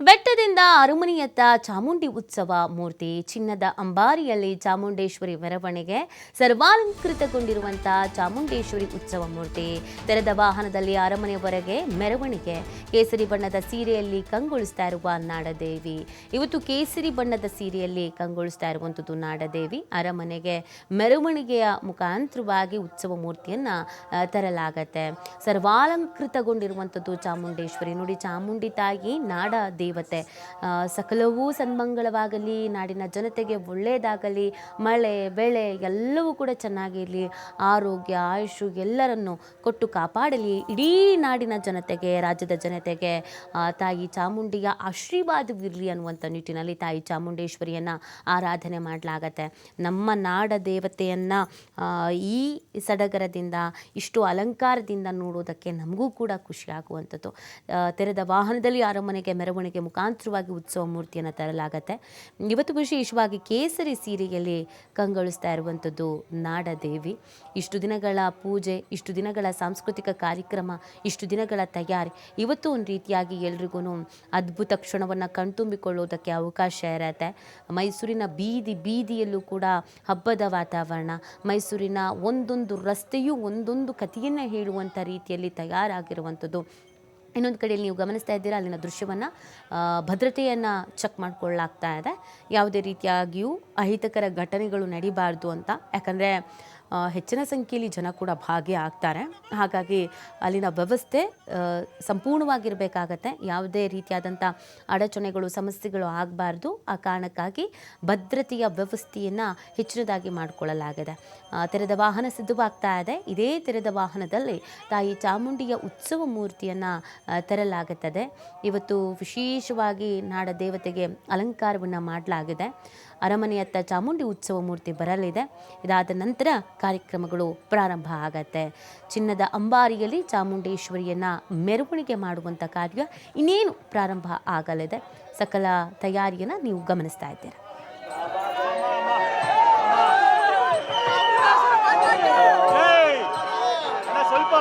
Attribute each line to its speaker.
Speaker 1: ಬೆಟ್ಟದಿಂದ ಅರಮನೆಯತ್ತ ಚಾಮುಂಡಿ ಉತ್ಸವ ಮೂರ್ತಿ ಚಿನ್ನದ ಅಂಬಾರಿಯಲ್ಲಿ ಚಾಮುಂಡೇಶ್ವರಿ ಮೆರವಣಿಗೆ ಸರ್ವಾಲಂಕೃತಗೊಂಡಿರುವಂತಹ ಚಾಮುಂಡೇಶ್ವರಿ ಉತ್ಸವ ಮೂರ್ತಿ. ತೆರೆದ ವಾಹನದಲ್ಲಿ ಅರಮನೆಯವರೆಗೆ ಮೆರವಣಿಗೆ. ಕೇಸರಿ ಬಣ್ಣದ ಸೀರೆಯಲ್ಲಿ ಕಂಗೊಳಿಸ್ತಾ ಇರುವ ನಾಡದೇವಿ. ಇವತ್ತು ಕೇಸರಿ ಬಣ್ಣದ ಸೀರೆಯಲ್ಲಿ ಕಂಗೊಳಿಸ್ತಾ ಇರುವಂಥದ್ದು ನಾಡದೇವಿ. ಅರಮನೆಗೆ ಮೆರವಣಿಗೆಯ ಮುಖಾಂತರವಾಗಿ ಉತ್ಸವ ಮೂರ್ತಿಯನ್ನ ತರಲಾಗತ್ತೆ. ಸರ್ವಾಲಂಕೃತಗೊಂಡಿರುವಂಥದ್ದು ಚಾಮುಂಡೇಶ್ವರಿ. ನೋಡಿ, ಚಾಮುಂಡಿ ತಾಯಿ ನಾಡ ದೇವತೆ. ಸಕಲವೂ ಸನ್ಮಂಗಳವಾಗಲಿ ನಾಡಿನ ಜನತೆಗೆ ಒಳ್ಳೆಯದಾಗಲಿ ಮಳೆ ಬೆಳೆ ಎಲ್ಲವೂ ಕೂಡ ಚೆನ್ನಾಗಿರಲಿ ಆರೋಗ್ಯ ಆಯುಷು ಎಲ್ಲರನ್ನು ಕೊಟ್ಟು ಕಾಪಾಡಲಿ. ಇಡೀ ನಾಡಿನ ಜನತೆಗೆ ರಾಜ್ಯದ ಜನತೆಗೆ. ತಾಯಿ ಚಾಮುಂಡಿಯ ಆಶೀರ್ವಾದವಿರಲಿ ಅನ್ನುವಂಥ ನಿಟ್ಟಿನಲ್ಲಿ ತಾಯಿ ಚಾಮುಂಡೇಶ್ವರಿಯನ್ನು ಆರಾಧನೆ ಮಾಡಲಾಗತ್ತೆ. ನಮ್ಮ ನಾಡ ದೇವತೆಯನ್ನು ಈ ಸಡಗರದಿಂದ ಇಷ್ಟು ಅಲಂಕಾರದಿಂದ ನೋಡೋದಕ್ಕೆ ನಮಗೂ ಕೂಡ ಖುಷಿ ಆಗುವಂಥದ್ದು. ಆ, ತೆರೆದ ವಾಹನದಲ್ಲಿ ಅರಮನೆಗೆ ಮೆರವಣಿಗೆ ಮುಖಾಂತರವಾಗಿ ಉತ್ಸವ ಮೂರ್ತಿಯನ್ನು ತರಲಾಗತ್ತೆ. ಇವತ್ತು ವಿಶೇಷವಾಗಿ ಕೇಸರಿ ಸೀರೆಯಲ್ಲಿ ಕಂಗೊಳಿಸ್ತಾ ಇರುವಂಥದ್ದು ನಾಡದೇವಿ. ಇಷ್ಟು ದಿನಗಳ ಪೂಜೆ, ಇಷ್ಟು ದಿನಗಳ ಸಾಂಸ್ಕೃತಿಕ ಕಾರ್ಯಕ್ರಮ, ಇಷ್ಟು ದಿನಗಳ ತಯಾರಿ, ಇವತ್ತು ಒಂದು ರೀತಿಯಾಗಿ ಎಲ್ರಿಗೂ ಅದ್ಭುತ ಕ್ಷಣವನ್ನು ಕಣ್ತುಂಬಿಕೊಳ್ಳೋದಕ್ಕೆ ಅವಕಾಶ ಇರತ್ತೆ. ಮೈಸೂರಿನ ಬೀದಿ ಬೀದಿಯಲ್ಲೂ ಕೂಡ ಹಬ್ಬದ ವಾತಾವರಣ, ಮೈಸೂರಿನ ಒಂದೊಂದು ರಸ್ತೆಯೂ ಒಂದೊಂದು ಕಥೆಯನ್ನು ಹೇಳುವಂಥ ರೀತಿಯಲ್ಲಿ ತಯಾರಾಗಿರುವಂಥದ್ದು ಇನ್ನೊಂದು ಕಡೆಯಲ್ಲಿ ನೀವು ಗಮನಿಸ್ತಾ ಇದ್ದೀರಾ, ಅಲ್ಲಿನ ದೃಶ್ಯವನ್ನು. ಭದ್ರತೆಯನ್ನು ಚೆಕ್ ಮಾಡಿಕೊಳ್ಳಲಾಗ್ತಾ ಇದೆ. ಯಾವುದೇ ರೀತಿಯಾಗಿಯೂ ಅಹಿತಕರ ಘಟನೆಗಳು ನಡಿಬಾರ್ದು ಅಂತ. ಯಾಕಂದರೆ ಹೆಚ್ಚಿನ ಸಂಖ್ಯೆಯಲ್ಲಿ ಜನ ಕೂಡ ಭಾಗಿಯಾಗ್ತಾರೆ ಹಾಗಾಗಿ ಅಲ್ಲಿನ ವ್ಯವಸ್ಥೆ ಸಂಪೂರ್ಣವಾಗಿರಬೇಕಾಗತ್ತೆ. ಯಾವುದೇ ರೀತಿಯಾದಂಥ ಅಡಚಣೆಗಳು, ಸಮಸ್ಯೆಗಳು ಆಗಬಾರ್ದು. ಆ ಕಾರಣಕ್ಕಾಗಿ ಭದ್ರತೆಯ ವ್ಯವಸ್ಥೆಯನ್ನು ಹೆಚ್ಚಿನದಾಗಿ ಮಾಡಿಕೊಳ್ಳಲಾಗಿದೆ. ತೆರೆದ ವಾಹನ ಸಿದ್ಧವಾಗ್ತಾ ಇದೆ. ಇದೇ ತೆರೆದ ವಾಹನದಲ್ಲಿ ತಾಯಿ ಚಾಮುಂಡಿಯ ಉತ್ಸವ ಮೂರ್ತಿಯನ್ನು ತರಲಾಗುತ್ತದೆ. ಇವತ್ತು ವಿಶೇಷವಾಗಿ ನಾಡ ದೇವತೆಗೆ ಅಲಂಕಾರವನ್ನು ಮಾಡಲಾಗಿದೆ. ಅರಮನೆಯತ್ತ ಚಾಮುಂಡಿ ಉತ್ಸವ ಮೂರ್ತಿ ಬರಲಿದೆ. ಇದಾದ ನಂತರ ಕಾರ್ಯಕ್ರಮಗಳು ಪ್ರಾರಂಭ ಆಗತ್ತೆ. ಚಿನ್ನದ ಅಂಬಾರಿಯಲ್ಲಿ ಚಾಮುಂಡೇಶ್ವರಿಯನ್ನು ಮೆರವಣಿಗೆ ಮಾಡುವಂಥ ಕಾರ್ಯ ಇನ್ನೇನು ಪ್ರಾರಂಭ ಆಗಲಿದೆ? ಸಕಲ ತಯಾರಿಯನ್ನು ನೀವು ಗಮನಿಸ್ತಾ ಇದ್ದೀರಾ?
Speaker 2: ಸ್ವಲ್ಪ